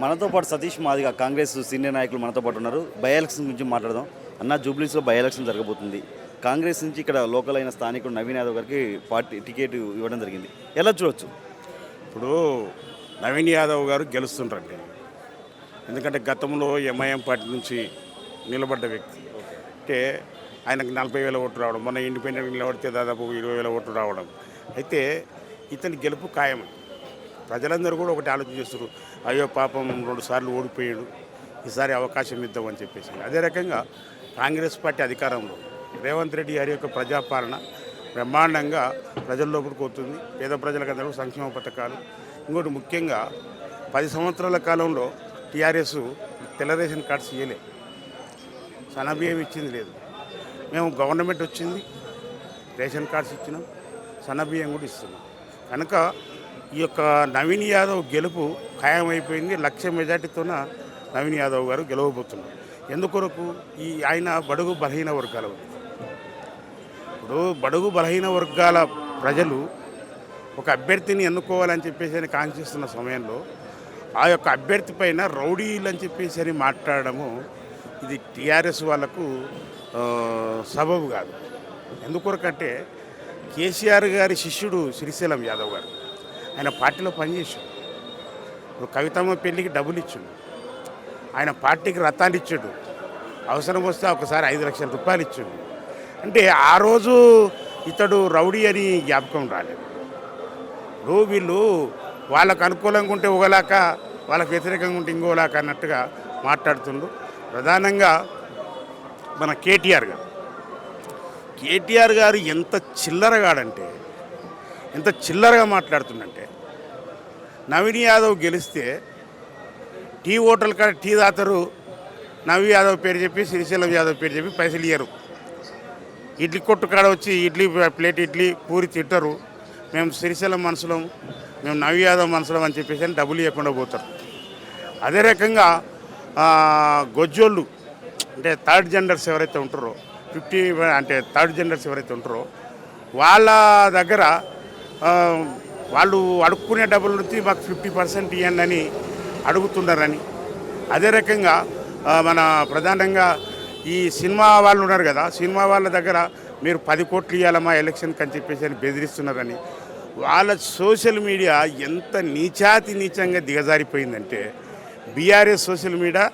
మనతో పాటు సతీష్ మాదిగా కాంగ్రెస్ సీనియర్ నాయకులు మనతో పాటు ఉన్నారు. బై ఎలక్షన్ గురించి మాట్లాడదాం. అన్న జూబ్లీస్లో బై ఎలక్షన్ జరగబోతుంది. కాంగ్రెస్ నుంచి ఇక్కడ లోకల్ అయిన స్థానికుడు నవీన్ యాదవ్ గారికి పార్టీ టికెట్ ఇవ్వడం జరిగింది. ఎలా చూడొచ్చు? ఇప్పుడు నవీన్ యాదవ్ గారు గెలుస్తుంటారండి ఎందుకంటే గతంలో ఎంఐఎం పార్టీ నుంచి నిలబడ్డ వ్యక్తి. అంటే ఆయనకు నలభై వేల ఓట్లు రావడం మొన్న ఇండిపెండెంట్ నిలబడితే దాదాపు ఇరవై వేల ఓట్లు రావడం. అయితే ఇతని గెలుపు ఖాయం ప్రజలందరూ కూడా ఒకటి ఆలోచన చేస్తారు అయ్యో పాపం రెండు సార్లు ఓడిపోయాడు. ఈసారి అవకాశం ఇద్దామని చెప్పేసి. అదే రకంగా కాంగ్రెస్ పార్టీ అధికారంలో రేవంత్ రెడ్డి గారి యొక్క ప్రజాపాలన బ్రహ్మాండంగా ప్రజల్లోకి కోతుంది పేద ప్రజలకందరూ సంక్షేమ పథకాలు. ఇంకోటి ముఖ్యంగా పది సంవత్సరాల కాలంలో టీఆర్ఎస్ తెల్ల రేషన్ కార్డ్స్ ఇవ్వలే సన్నబియ్యం ఇచ్చింది లేదు. మేము గవర్నమెంట్ వచ్చింది రేషన్ కార్డ్స్ ఇచ్చినాం సన్నబియ్యం కూడా ఇస్తున్నాం. కనుక ఈ యొక్క నవీన్ యాదవ్ గెలుపు ఖాయమైపోయింది. లక్ష మెజార్టీతోన నవీన్ యాదవ్ గారు గెలవబోతున్నారు. ఎందుకొరకు? ఈ ఆయన బడుగు బలహీన వర్గాల ఇప్పుడు బడుగు బలహీన వర్గాల ప్రజలు ఒక అభ్యర్థిని ఎన్నుకోవాలని చెప్పేసి అని కాంక్షిస్తున్న సమయంలో ఆ యొక్క అభ్యర్థి పైన రౌడీలు అని చెప్పేసి అని మాట్లాడడము ఇది టీఆర్ఎస్ వాళ్ళకు సబబు కాదు. ఎందుకొరకంటే కేసీఆర్ గారి శిష్యుడు శ్రీశైలం యాదవ్ గారు. ఆయన పార్టీలో పనిచేసాడు ఇప్పుడు కవితమ్మ పెళ్ళికి డబ్బులు ఇచ్చాడు. ఆయన పార్టీకి రథాన్ని ఇచ్చాడు. అవసరం వస్తే ఒకసారి ఐదు లక్షల రూపాయలు ఇచ్చాడు. అంటే ఆ రోజు ఇతడు రౌడీ అని జ్ఞాపకం రాలేదు. ఇప్పుడు వీళ్ళు వాళ్ళకు అనుకూలంగా ఉంటే ఒకలాక వాళ్ళకి వ్యతిరేకంగా ఉంటే ఇంకోలాక అన్నట్టుగా మాట్లాడుతుండ్రు ప్రధానంగా మన కేటీఆర్ గారు. కేటీఆర్ గారు ఎంత చిల్లరగాడంటే ఎంత చిల్లరగా మాట్లాడుతుందంటే నవీన్ యాదవ్ గెలిస్తే టీ హోటల్ కాడ టీ దాతరు నవీ యాదవ్ పేరు చెప్పి శ్రీశైలం యాదవ్ పేరు చెప్పి పైసలు ఇయ్యరు. ఇడ్లీ కొట్టు కాడ వచ్చి ఇడ్లీ ప్లేట్ ఇడ్లీ పూరి తింటారు మేము శ్రీశైలం మనసులం మేము నవీ యాదవ్ మనసులం అని చెప్పేసి అని డబ్బులు ఇవ్వకుండా పోతారు. అదే రకంగా గొజ్జోళ్ళు అంటే థర్డ్ జెండర్స్ ఎవరైతే ఉంటారో ఫిఫ్టీ అంటే థర్డ్ జెండర్స్ ఎవరైతే ఉంటారో వాళ్ళ దగ్గర వాళ్ళు అడుక్కునే డబ్బుల నుంచి మాకు ఫిఫ్టీ పర్సెంట్ ఇవ్వండి అని అడుగుతున్నారని అదే రకంగా మన ప్రధానంగా ఈ సినిమా వాళ్ళు ఉన్నారు కదా సినిమా వాళ్ళ దగ్గర మీరు పది కోట్లు ఇవ్వాలమ్మా ఎలక్షన్కి అని చెప్పేసి అని బెదిరిస్తున్నారని. వాళ్ళ సోషల్ మీడియా ఎంత నీచాతి నీచంగా దిగజారిపోయిందంటే బీఆర్ఎస్ సోషల్ మీడియా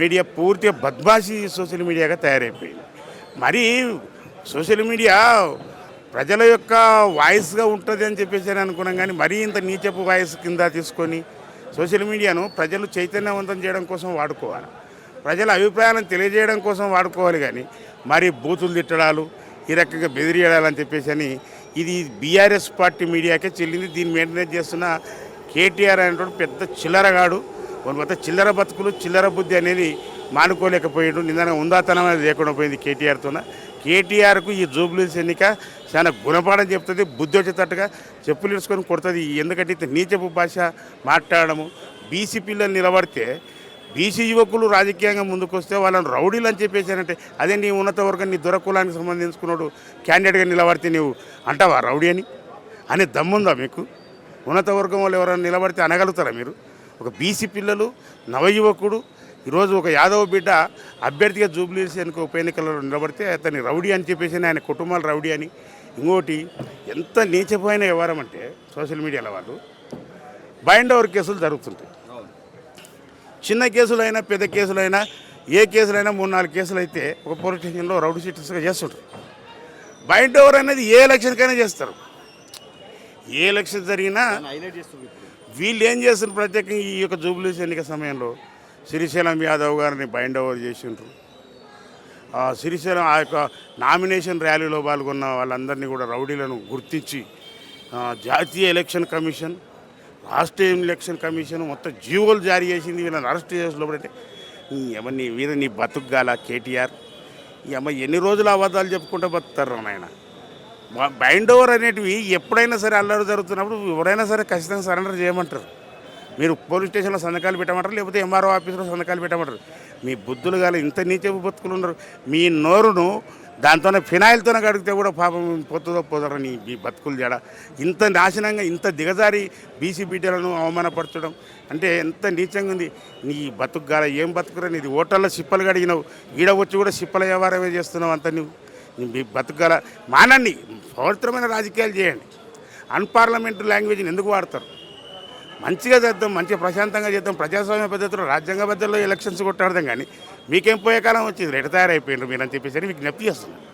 మీడియా పూర్తిగా బద్మాషి సోషల్ మీడియాగా తయారైపోయింది. మరి సోషల్ మీడియా ప్రజల యొక్క వాయిస్గా ఉంటుంది అని చెప్పేసి అని అనుకున్నాం కానీ మరీ ఇంత నీచపు వాయిస్ కింద తీసుకొని సోషల్ మీడియాను ప్రజలు చైతన్యవంతం చేయడం కోసం వాడుకోవాలి. ప్రజల అభిప్రాయాలను తెలియజేయడం కోసం వాడుకోవాలి కానీ మరి బూతులు తిట్టడాలు ఈ రకంగా బెదిరియడాలని చెప్పేసి అని ఇది బీఆర్ఎస్ పార్టీ మీడియాకే చెల్లింది. దీన్ని మెయింటైన్ చేస్తున్న కేటీఆర్ అనేటువంటి పెద్ద చిల్లరగాడు. వాడు మొత్తం చిల్లర బతుకులు చిల్లర బుద్ధి అనేది మానుకోలేకపోయాడు. నిన్న ఉందాతనం అనేది లేకుండా పోయింది కేటీఆర్తోన. కేటీఆర్కు ఈ జూబ్లీస్ ఎన్నిక చాలా గుణపాఠం చెప్తుంది బుద్ధి వచ్చేటట్టుగా చెప్పులు ఇడుచుకొని కొడుతుంది. ఎందుకంటే ఇంత నీచపు భాష మాట్లాడడము బీసీ పిల్లలు నిలబడితే బీసీ యువకులు రాజకీయంగా ముందుకు వస్తే వాళ్ళని రౌడీలు అని చెప్పేసానంటే అదే నీ ఉన్నత వర్గం నీ దురకులానికి సంబంధించుకున్నాడు క్యాండిడేట్గా నిలబడితే నీవు అంటావా రౌడీ అని? అనే దమ్ముందా మీకు? ఉన్నత వర్గం వాళ్ళు ఎవరైనా నిలబడితే అనగలుగుతారా మీరు? ఒక బీసీ పిల్లలు నవయువకుడు ఈరోజు ఒక యాదవ్ బిడ్డ అభ్యర్థిగా జూబ్లీస్ ఎన్నిక ఉప ఎన్నికల్లో నిలబడితే అతన్ని రౌడీ అని చెప్పేసి ఆయన కుటుంబాలు రౌడీ అని. ఇంకోటి ఎంత నీచపోయిన వ్యవహారం అంటే సోషల్ మీడియాలో వాళ్ళు బైండ్ ఓవర్ కేసులు జరుగుతుంటాయి. చిన్న కేసులైనా పెద్ద కేసులైనా ఏ కేసులైనా మూడు నాలుగు కేసులు అయితే ఒక పోలీస్ స్టేషన్లో రౌడీ షీటర్స్గా చేస్తుంటారు. బైండ్ ఓవర్ అనేది ఏ ఎలక్షన్కైనా చేస్తారు. ఏ ఎలక్షన్ జరిగినా వీళ్ళు ఏం చేస్తున్నారు ప్రత్యేకంగా ఈ యొక్క జూబ్లీస్ ఎన్నిక సమయంలో? శ్రీశైలం యాదవ్ గారిని బైండ్ ఓవర్ చేసిండ్రు. శ్రీశైలం ఆ యొక్క నామినేషన్ ర్యాలీలో పాల్గొన్న వాళ్ళందరినీ కూడా రౌడీలను గుర్తించి జాతీయ ఎలక్షన్ కమిషన్ రాష్ట్ర ఎలక్షన్ కమిషన్ మొత్తం జీవోలు జారీ చేసింది. వీళ్ళని అరెస్ట్ చేసి లోపలంటే ఈ నీ వీర నీ బతుకుగాల కేటీఆర్. ఈ అమ్మ ఎన్ని రోజులు అబద్ధాలు చెప్పుకుంటూ బతుకుతారు నాయన? బైండ్ ఓవర్ అనేటివి ఎప్పుడైనా సరే అల్లరి జరుగుతున్నప్పుడు ఎవరైనా సరే ఖచ్చితంగా సరెండర్ చేయమంటారు. మీరు పోలీస్ స్టేషన్లో సంతకాలు పెట్టమంటారు లేకపోతే ఎంఆర్ఓ ఆఫీసులో సంతకాలు పెట్టమంటారు. మీ బుద్ధులు గల ఇంత నీచపు బతుకులు ఉన్నారు. మీ నోరును దాంతోనే ఫినాయిల్తోనే కడిగితే కూడా పాపం పొత్తుదో పోదరు నీ ఈ బతుకులు జడ. ఇంత నాశనంగా ఇంత దిగజారి బీసీ బిడ్డలను అవమానపరచడం అంటే ఎంత నీచంగా ఉంది. నీ బతుకు గాల ఏం బతుకురా నీది? ఓటర్లో సిప్పలు కడిగినావు. ఈడ వచ్చి కూడా సిప్పల వ్యవహారమే చేస్తున్నావు అంత నువ్వు మీ బతుకు గల మానండి పవిత్రమైన రాజకీయాలు చేయండి. అన్పార్లమెంటరీ లాంగ్వేజ్ని ఎందుకు వాడతారు? మంచిగా చేద్దాం మంచిగా ప్రశాంతంగా చేద్దాం. ప్రజాస్వామ్య పద్ధతిలో రాజ్యాంగ పద్ధతిలో ఎలక్షన్స్ కొట్టాడదాం కానీ మీకేం పోయే కాలం వచ్చింది? రెట తయారైపోయినారు మీరు అని చెప్పేసి అని జ్ఞప్తి చేస్తున్నాను